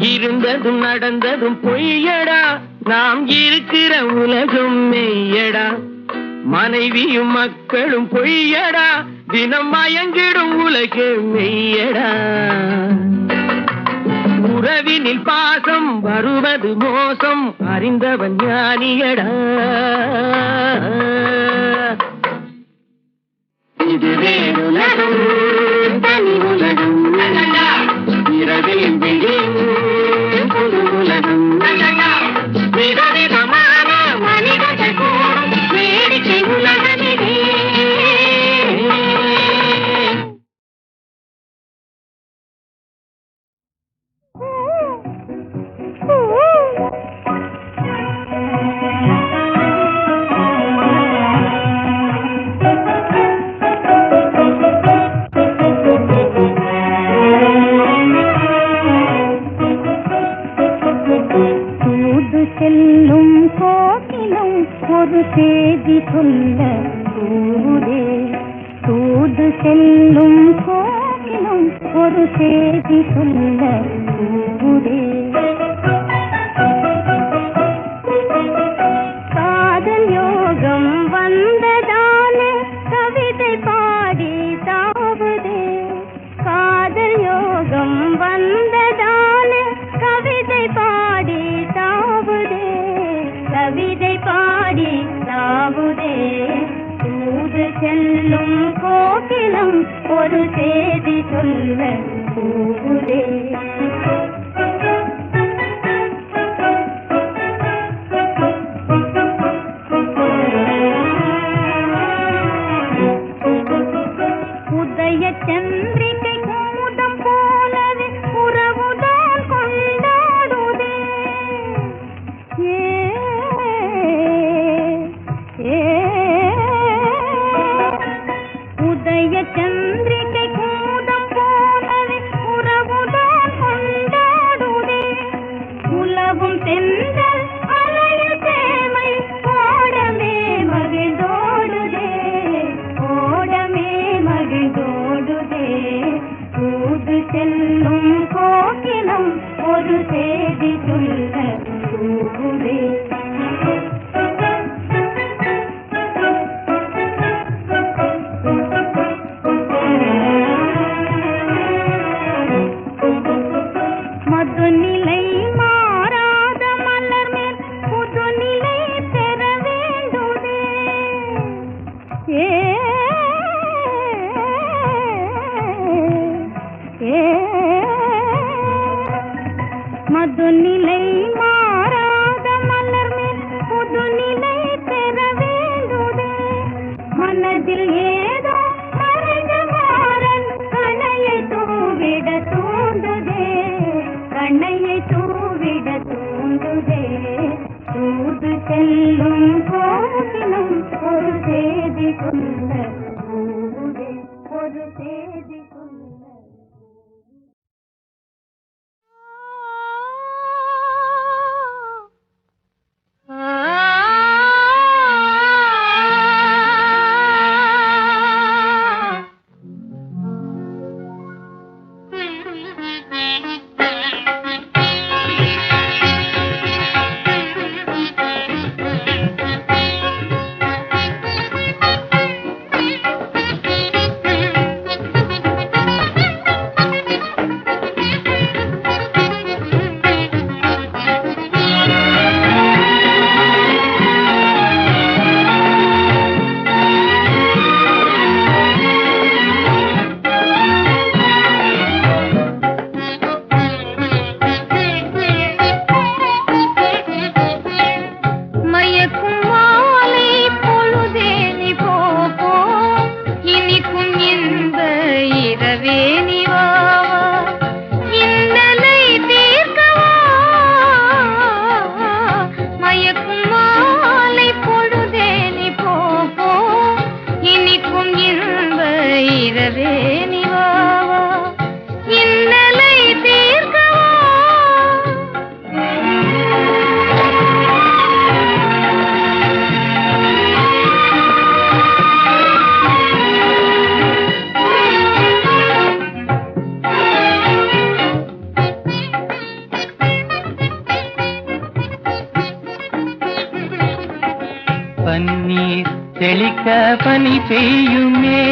இருந்ததும் நடந்ததும் பொய்யடா. நாம் இருக்கிற உலகம் மெய்யடா. மனைவியும் மக்களும் பொய்யடா. தினம் மயங்கிடும் உலகு மெய்யடா. உறவினில் பாசம் வருவது மோசம். அறிந்தவன் ஞானியடா. இதுவே உலகம் தனி உலகம். இரவில் விழி तुम मैं भूले मुझसे பலிக்க பனி பெய்யுமே.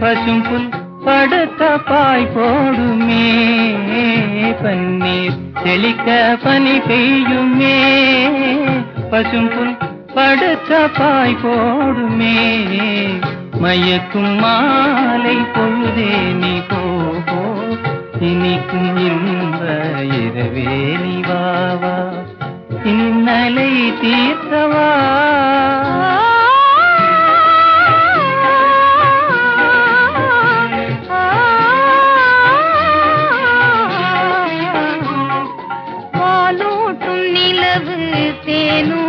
பசும் புல் படுத்த பாய் போடுமே. பன்னீர் செழிக்க பனி பெய்யுமே. பசும் புல் படுத்த பாய் போடுமே. மயக்கும் மாலை பொழுதே நீ போ இனிக்கும் இன்ப இரவே நீ வாவா இன்னலை தீர்த்தவா. ತೇನು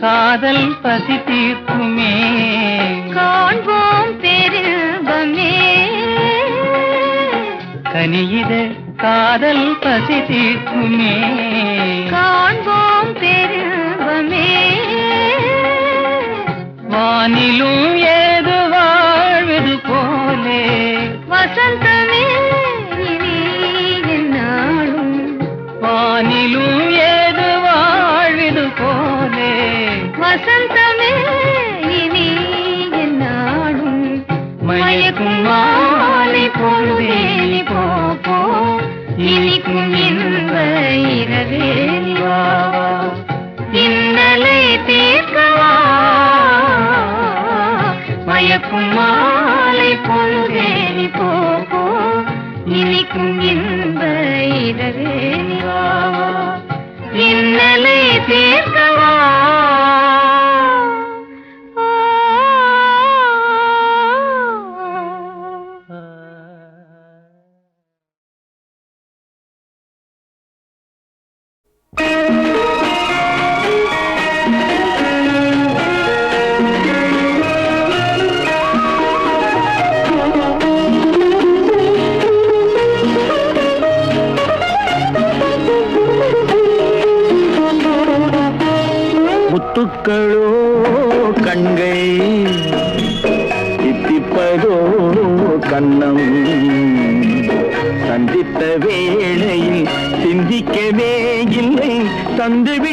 காதல் பசி தீர்க்குமே. காண்போம் பெருபமே கனியித காதல் பசி தீர்க்குமே. காண்போம் பெருபமே வானிலும் ஏது வாழ்வது போலே. வசந்தமே என்னாலும். வானிலும் மயக்கும் மாலை பொழுதே போ போ. இனிக்கும் இன்ப இரவே நீ இன்னலை தீர்க்கவா. மயக்கும் மாலை பொழுதே போ போ. இனிக்கும் இன்ப இரவே நீ இன்னலை தீர்க்க முத்துக்களோ கண்கை தித்திப்பதோ கண்ணம். சந்தித்த வேளையில் சிந்திக்கவே இல்லை தந்துவி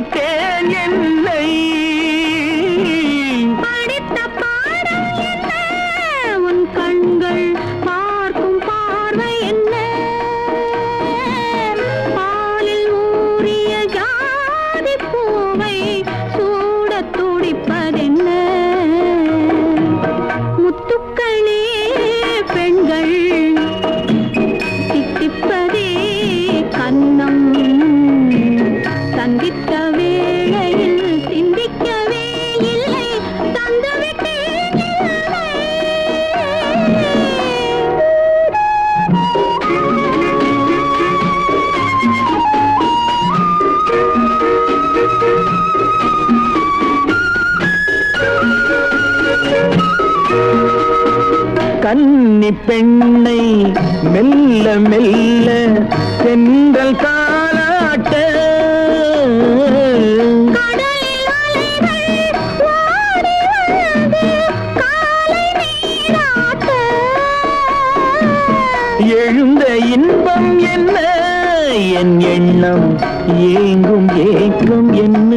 ஏங்கும் ஏக்கம் என்ன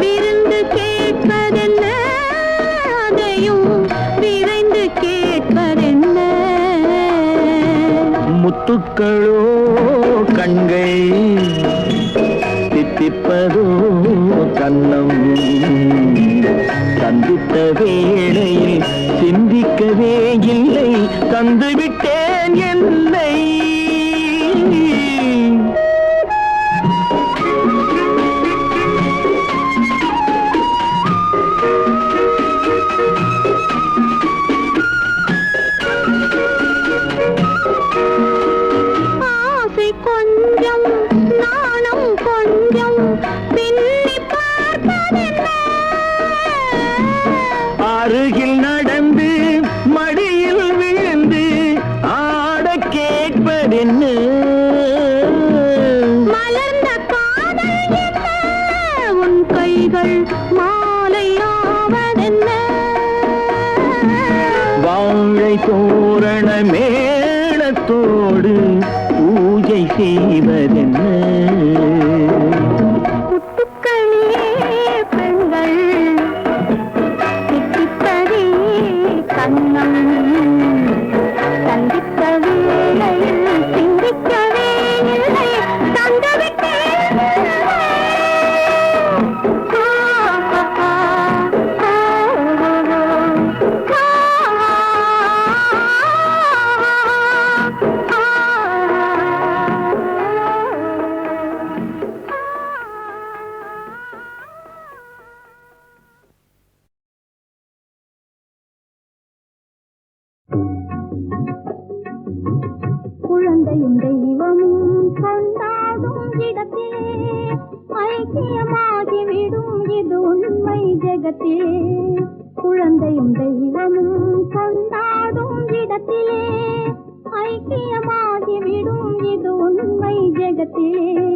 விருந்து கேட்பதென்ன? அதையும் விரைந்து கேட்பதென்ன? முத்துக்களோ கண்கள் தித்திப்பதோ கண்ணம் சந்தித்த வேளையில் சிந்திக்கவே இல்லை தந்துவிட்டேன் என்னை. Bye. தோரண மேளத்தோடு பூஜை செய்வதென்ன உலகத்திலே குழந்தையும் தெய்வமும் கொண்டாடும் இடத்திலே ஐக்கியமாகிவிடும். இது உண்மை ஜெகத்திலே.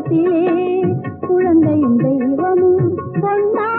பார்வதி குழந்தையும் தெய்வமும் கொண்டா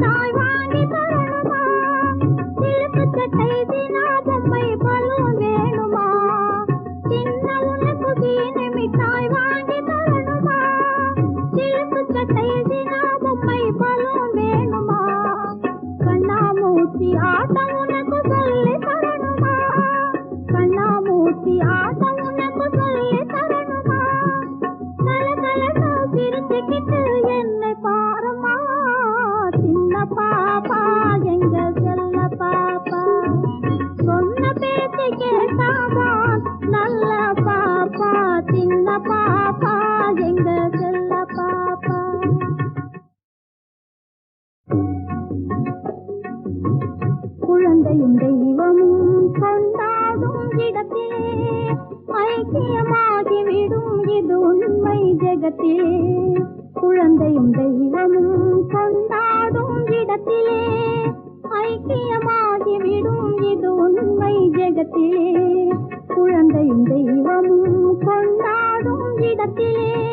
தாய் உலகத்திலே குழந்தையும் தெய்வமும் கொண்டாடும் இடத்திலே ஐக்கியமாகிவிடும் இது உண்மை ஜெகத்திலே. குழந்தையும் தெய்வமும் கொண்டாடும் இடத்திலே.